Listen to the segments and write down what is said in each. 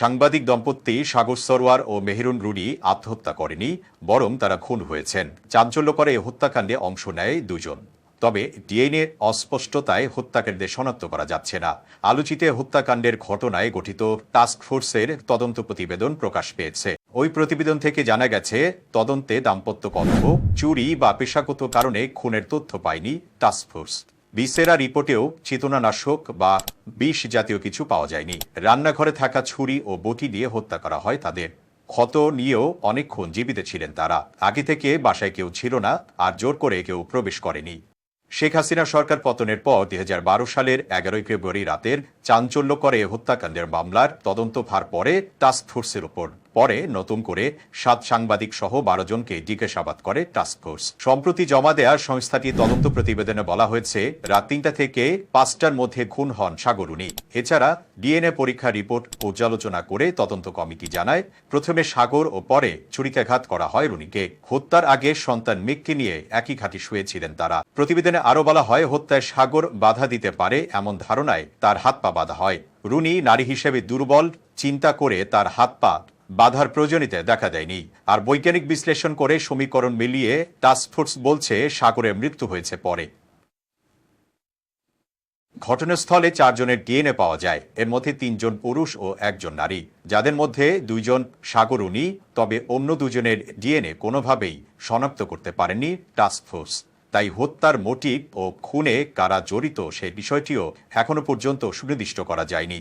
সাংবাদিক দম্পতি সাগর সরোয়ার ও মেহেরুন রুডি আত্মহত্যা করেনি, বরং তারা খুন হয়েছেন। চাঞ্চল্যকরে এই হত্যাকাণ্ডে অংশ নেয় দুজন। তবে ডিএনএ অস্পষ্টতায় হত্যাকারীদের শনাক্ত করা যাচ্ছে না। আলোচিত হত্যাকাণ্ডের ঘটনায় গঠিত টাস্ক ফোর্সের তদন্ত প্রতিবেদন প্রকাশ পেয়েছে। ওই প্রতিবেদন থেকে জানা গেছে, তদন্তে দাম্পত্য কলহ, চুরি বা পেশাগত কারণে খুনের তথ্য পায়নি টাস্ক বিসেরা রিপোর্টেও চেতনানাশক বা বিষ জাতীয় কিছু পাওয়া যায়নি। রান্নাঘরে থাকা ছুরি ও বটি দিয়ে হত্যা করা হয় তাদের। ক্ষত নিয়েও অনেকক্ষণ জীবিত ছিলেন তারা। আগে থেকে বাসায় কেউ ছিল না, আর জোর করে কেউ প্রবেশ করেনি। শেখ হাসিনা সরকার পতনের পর দু হাজার বারো সালের এগারোই ফেব্রুয়ারি রাতের চাঞ্চল্যকরে হত্যাকাণ্ডের মামলার তদন্ত ভার পরে টাস্ক ফোর্সের ওপর পরে নতুন করে সাত সাংবাদিক সহ বারো জনকে জিজ্ঞাসাবাদ করে টাস্কফোর্স সম্প্রতি জমা দেয়া সংস্থাটি তদন্ত প্রতিবেদনে বলা হয়েছে, রাত তিনটা থেকে পাঁচটার মধ্যে খুন হন সাগরুনি এছাড়া ডিএনএ পরীক্ষা রিপোর্ট পর্যালোচনা করে তদন্ত কমিটি জানায়, প্রথমে সাগর ও পরে ছুরিকাঘাত করা হয় রুনিকে। হত্যার আগে সন্তান মেঘকে নিয়ে একই ঘাটি শুয়েছিলেন তারা। প্রতিবেদনে আরও বলা হয়, হত্যায় সাগর বাধা দিতে পারে এমন ধারণায় তার হাত পা বাধা হয়। রুনি নারী হিসেবে দুর্বল, চিন্তা করে তার হাত পা বাধার প্রয়োজনীয়তা দেখা দেয়নি। আর বৈজ্ঞানিক বিশ্লেষণ করে সমীকরণ মিলিয়ে টাস্কফোর্স বলছে সাগরের মৃত্যু হয়েছে পরে। ঘটনাস্থলে চারজনের ডিএনএ পাওয়া যায়। এর মধ্যে তিনজন পুরুষ ও একজন নারী। যাদের মধ্যে দুইজন সাগরুনি তবে অন্য দুজনের ডিএনএ কোনোভাবেই শনাক্ত করতে পারেনি টাস্কফোর্স। তাই হত্যার মোটিভ ও খুনে কারা জড়িত সেই বিষয়টিও এখনও পর্যন্ত সুনির্দিষ্ট করা যায়নি।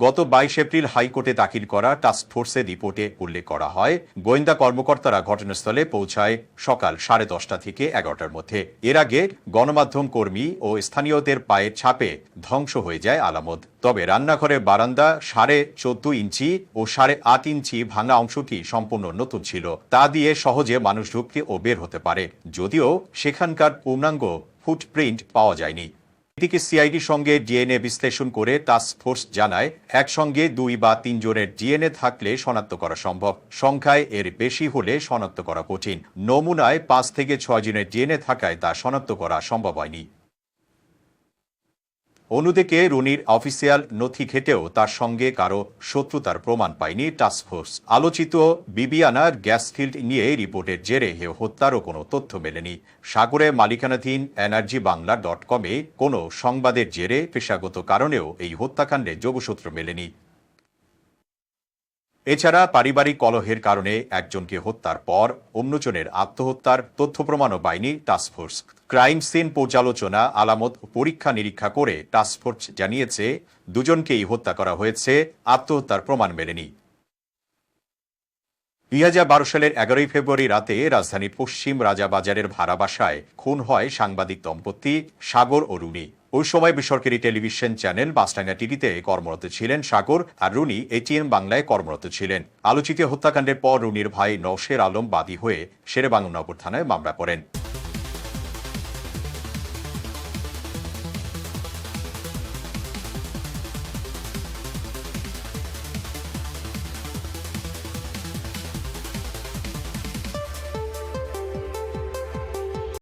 গত বাইশ এপ্রিল হাইকোর্টে দাখিল করা টাস্কফোর্সের রিপোর্টে উল্লেখ করা হয়, গোয়েন্দা কর্মকর্তারা ঘটনাস্থলে পৌঁছায় সকাল সাড়ে দশটা থেকে এগারোটার মধ্যে। এর আগে গণমাধ্যম কর্মী ও স্থানীয়দের পায়ের ছাপে ধ্বংস হয়ে যায় আলামত। তবে রান্নাঘরের বারান্দা সাড়ে চোদ্দ ইঞ্চি ও সাড়ে আট ইঞ্চি ভাঙা অংশটি সম্পূর্ণ নতুন ছিল। তা দিয়ে সহজে মানুষ ঢুকতে ও বের হতে পারে। যদিও সেখানকার পূর্ণাঙ্গ ফুটপ্রিন্ট পাওয়া যায়নি। এদিকে সিআইডির সঙ্গে ডিএনএ বিশ্লেষণ করে ফোর্স জানায়, একসঙ্গে দুই বা তিনজনের ডিএনএ থাকলে শনাক্ত করা সম্ভব। সংখ্যায় এর বেশি হলে শনাক্ত করা কঠিন। নমুনায় পাঁচ থেকে ছয় জনের ডিএনএ থাকায় তা শনাক্ত করা সম্ভব হয়নি। অন্যদিকে রুনির অফিসিয়াল নথি ঘেটেও তার সঙ্গে কারও শত্রুতার প্রমাণ পায়নি টাস্কফোর্স। আলোচিত বিবিয়ানার গ্যাস ফিল্ড নিয়ে রিপোর্টের জেরে হে হত্যারও কোনো তথ্য মেলেনি। সাগরে মালিকানাধীন এনার্জি বাংলা ডট কমে কোনো সংবাদের জেরে পেশাগত কারণেও এই হত্যাকাণ্ডে যোগসূত্র মেলেনি। এছাড়া পারিবারিক কলহের কারণে একজনকে হত্যার পর অন্যজনের আত্মহত্যার তথ্য প্রমাণও পায়নি টাস্কফোর্স ক্রাইম সিন পর্যালোচনা, আলামত পরীক্ষা নিরীক্ষা করে টাস্কফোর্স জানিয়েছে, দুজনকেই হত্যা করা হয়েছে, আত্মহত্যার প্রমাণ মেলেনি। দুই হাজার বারো সালের এগারোই ফেব্রুয়ারি রাতে রাজধানীর পশ্চিম রাজাবাজারের ভাড়া বাসায় খুন হয় সাংবাদিক দম্পতি সাগর ও রুনি। ওই সময় বেসরকারি টেলিভিশন চ্যানেল বাসটাঙ্গা টিভিতে কর্মরত ছিলেন সাগর আর রুনি এটিএম বাংলায় কর্মরত ছিলেন। আলোচিত হত্যাকাণ্ডের পর রুনির ভাই নওশের আলম বাদী হয়ে শেরেবাংলা নগর থানায় মামলা করেন।